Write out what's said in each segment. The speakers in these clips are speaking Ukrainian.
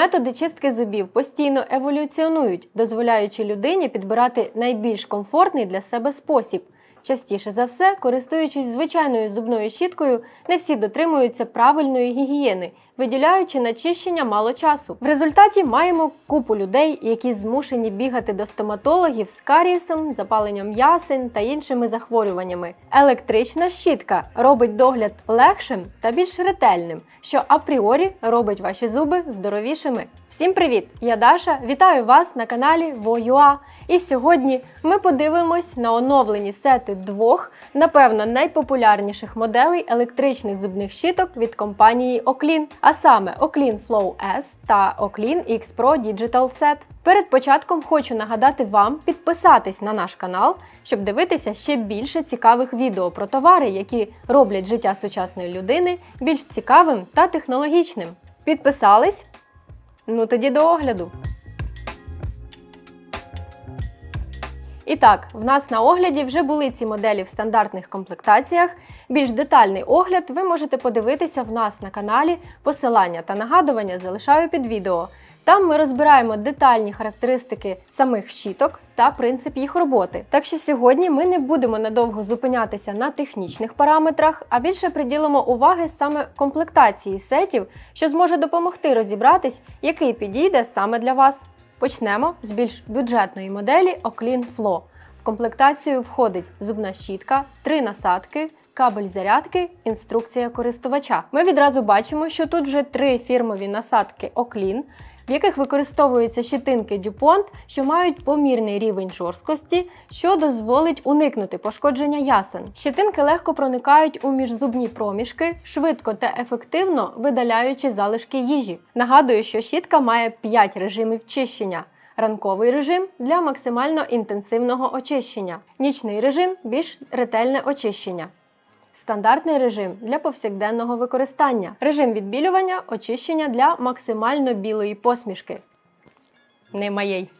Методи чистки зубів постійно еволюціонують, дозволяючи людині підбирати найбільш комфортний для себе спосіб. Частіше за все, користуючись звичайною зубною щіткою, не всі дотримуються правильної гігієни, виділяючи на чищення мало часу. В результаті маємо купу людей, які змушені бігати до стоматологів з карієсом, запаленням ясен та іншими захворюваннями. Електрична щітка робить догляд легшим та більш ретельним, що апріорі робить ваші зуби здоровішими. Всім привіт! Я Даша. Вітаю вас на каналі Воюа. І сьогодні ми подивимось на оновлені сети двох, напевно, найпопулярніших моделей електричних зубних щіток від компанії Oclean, а саме Oclean Flow S та Oclean X Pro Digital Set. Перед початком хочу нагадати вам підписатись на наш канал, щоб дивитися ще більше цікавих відео про товари, які роблять життя сучасної людини більш цікавим та технологічним. Підписались? Ну тоді до огляду. І так, в нас на огляді вже були ці моделі в стандартних комплектаціях. Більш детальний огляд ви можете подивитися в нас на каналі. Посилання та нагадування залишаю під відео. Там ми розбираємо детальні характеристики самих щіток та принцип їх роботи. Так що сьогодні ми не будемо надовго зупинятися на технічних параметрах, а більше приділимо уваги саме комплектації сетів, що зможе допомогти розібратись, який підійде саме для вас. Почнемо з більш бюджетної моделі Oclean Flow. В комплектацію входить зубна щітка, три насадки, кабель зарядки, інструкція користувача. Ми відразу бачимо, що тут вже три фірмові насадки Oclean, в яких використовуються щитинки DuPont, що мають помірний рівень жорсткості, що дозволить уникнути пошкодження ясен. Щитинки легко проникають у міжзубні проміжки, швидко та ефективно видаляючи залишки їжі. Нагадую, що щітка має 5 режимів чищення. Ранковий режим для максимально інтенсивного очищення, нічний режим більш ретельне очищення. Стандартний режим для повсякденного використання. Режим відбілювання очищення для максимально білої посмішки. Не моєї.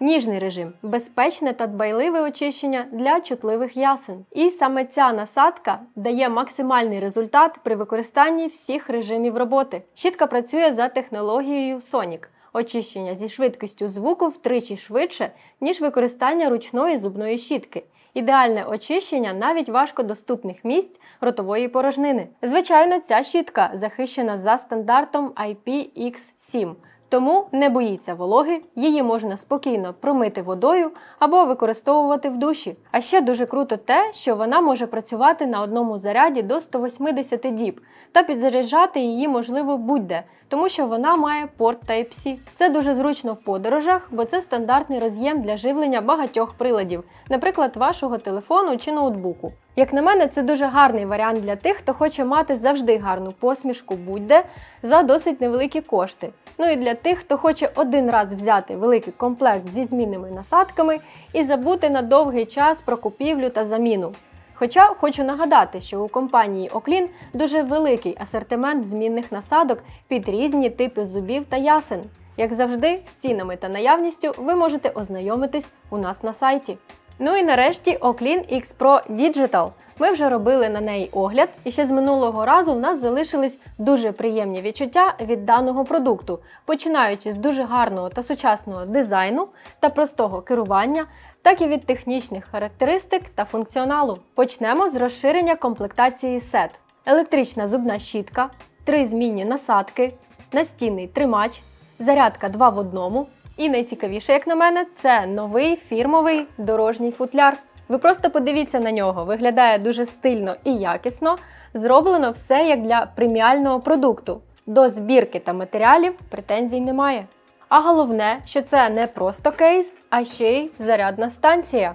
Ніжний режим безпечне та дбайливе очищення для чутливих ясен. І саме ця насадка дає максимальний результат при використанні всіх режимів роботи. Щітка працює за технологією Sonic. Очищення зі швидкістю звуку втричі швидше, ніж використання ручної зубної щітки. Ідеальне очищення навіть важкодоступних місць ротової порожнини. Звичайно, ця щітка захищена за стандартом IPX7, тому не боїться вологи, її можна спокійно промити водою або використовувати в душі. А ще дуже круто те, що вона може працювати на одному заряді до 180 діб, та підзаряджати її можливо будь-де, тому що вона має порт Type-C. Це дуже зручно в подорожах, бо це стандартний роз'єм для живлення багатьох приладів, наприклад, вашого телефону чи ноутбуку. Як на мене, це дуже гарний варіант для тих, хто хоче мати завжди гарну посмішку будь-де за досить невеликі кошти. Ну і для тих, хто хоче один раз взяти великий комплект зі змінними насадками і забути на довгий час про купівлю та заміну. Хоча хочу нагадати, що у компанії Oclean дуже великий асортимент змінних насадок під різні типи зубів та ясен. Як завжди, з цінами та наявністю ви можете ознайомитись у нас на сайті. Ну і нарешті Oclean X Pro Digital. Ми вже робили на неї огляд, і ще з минулого разу в нас залишились дуже приємні відчуття від даного продукту, починаючи з дуже гарного та сучасного дизайну та простого керування, так і від технічних характеристик та функціоналу. Почнемо з розширення комплектації SET. Електрична зубна щітка, три змінні насадки, настінний тримач, зарядка 2 в одному. І найцікавіше, як на мене, це новий фірмовий дорожній футляр. Ви просто подивіться на нього, виглядає дуже стильно і якісно. Зроблено все як для преміального продукту. До збірки та матеріалів претензій немає. А головне, що це не просто кейс, а ще й зарядна станція.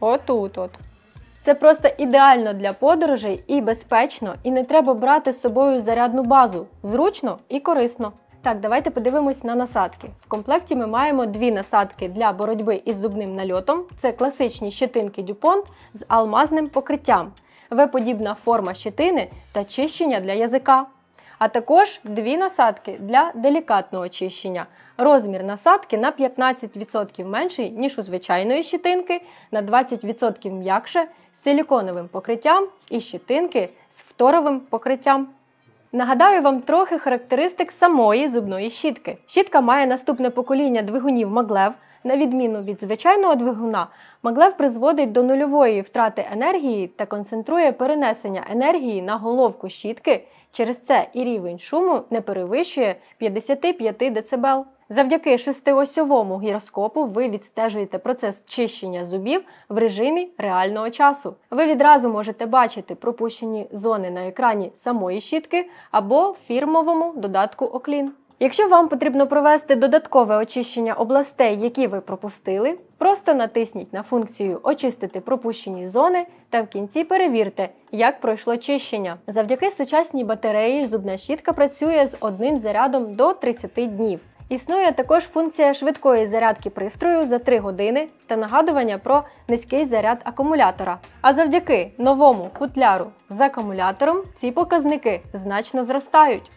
Отут от. Це просто ідеально для подорожей і безпечно, і не треба брати з собою зарядну базу. Зручно і корисно. Так, давайте подивимось на насадки. В комплекті ми маємо дві насадки для боротьби із зубним нальотом. Це класичні щетинки DuPont з алмазним покриттям, В-подібна форма щетини та чищення для язика. А також дві насадки для делікатного чищення. Розмір насадки на 15% менший, ніж у звичайної щетинки, на 20% м'якше з силіконовим покриттям і щетинки з фторовим покриттям. Нагадаю вам трохи характеристик самої зубної щітки. Щітка має наступне покоління двигунів Маглев. На відміну від звичайного двигуна, Маглев призводить до нульової втрати енергії та концентрує перенесення енергії на головку щітки. Через це і рівень шуму не перевищує 55 дБ. Завдяки шестиосьовому гіроскопу ви відстежуєте процес чищення зубів в режимі реального часу. Ви відразу можете бачити пропущені зони на екрані самої щітки або фірмовому додатку Оклін. Якщо вам потрібно провести додаткове очищення областей, які ви пропустили, просто натисніть на функцію Очистити пропущені зони та в кінці перевірте, як пройшло чищення. Завдяки сучасній батареї зубна щітка працює з одним зарядом до 30 днів. Існує також функція швидкої зарядки пристрою за 3 години та нагадування про низький заряд акумулятора. А завдяки новому футляру з акумулятором ці показники значно зростають.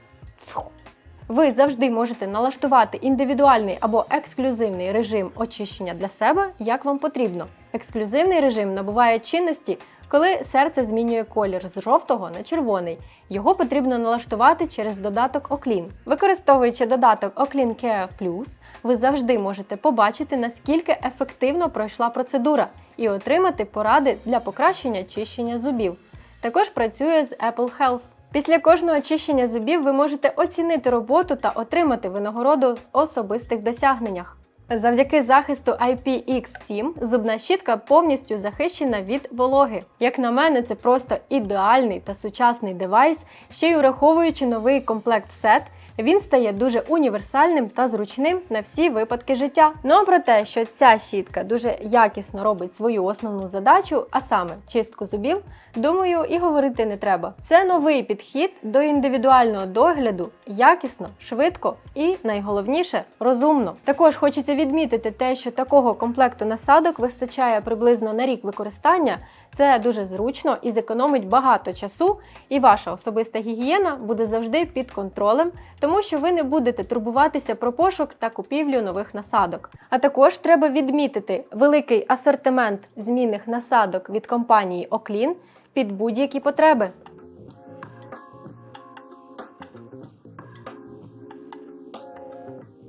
Ви завжди можете налаштувати індивідуальний або ексклюзивний режим очищення для себе, як вам потрібно. Ексклюзивний режим набуває чинності, коли серце змінює колір з жовтого на червоний. Його потрібно налаштувати через додаток Оклін. Використовуючи додаток Оклін Care Plus, ви завжди можете побачити, наскільки ефективно пройшла процедура, і отримати поради для покращення чищення зубів. Також працює з Apple Health. Після кожного очищення зубів ви можете оцінити роботу та отримати винагороду в особистих досягненнях. Завдяки захисту IPX7 зубна щітка повністю захищена від вологи. Як на мене, це просто ідеальний та сучасний девайс, ще й враховуючи новий комплект сет. Він стає дуже універсальним та зручним на всі випадки життя. Ну а про те, що ця щітка дуже якісно робить свою основну задачу, а саме чистку зубів, думаю, і говорити не треба. Це новий підхід до індивідуального догляду, якісно, швидко і найголовніше розумно. Також хочеться відмітити те, що такого комплекту насадок вистачає приблизно на рік використання. Це дуже зручно і зекономить багато часу, і ваша особиста гігієна буде завжди під контролем, тому що ви не будете турбуватися про пошук та купівлю нових насадок. А також треба відмітити великий асортимент змінних насадок від компанії Оклін під будь-які потреби.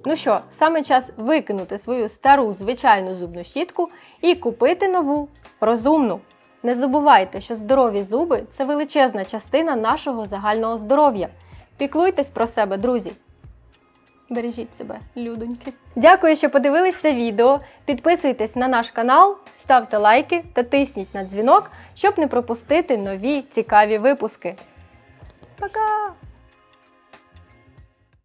Ну що, саме час викинути свою стару звичайну зубну щітку і купити нову розумну. Не забувайте, що здорові зуби це величезна частина нашого загального здоров'я. Піклуйтесь про себе, друзі. Бережіть себе, людоньки. Дякую, що подивились це відео. Підписуйтесь на наш канал, ставте лайки та тисніть на дзвінок, щоб не пропустити нові цікаві випуски. Пока!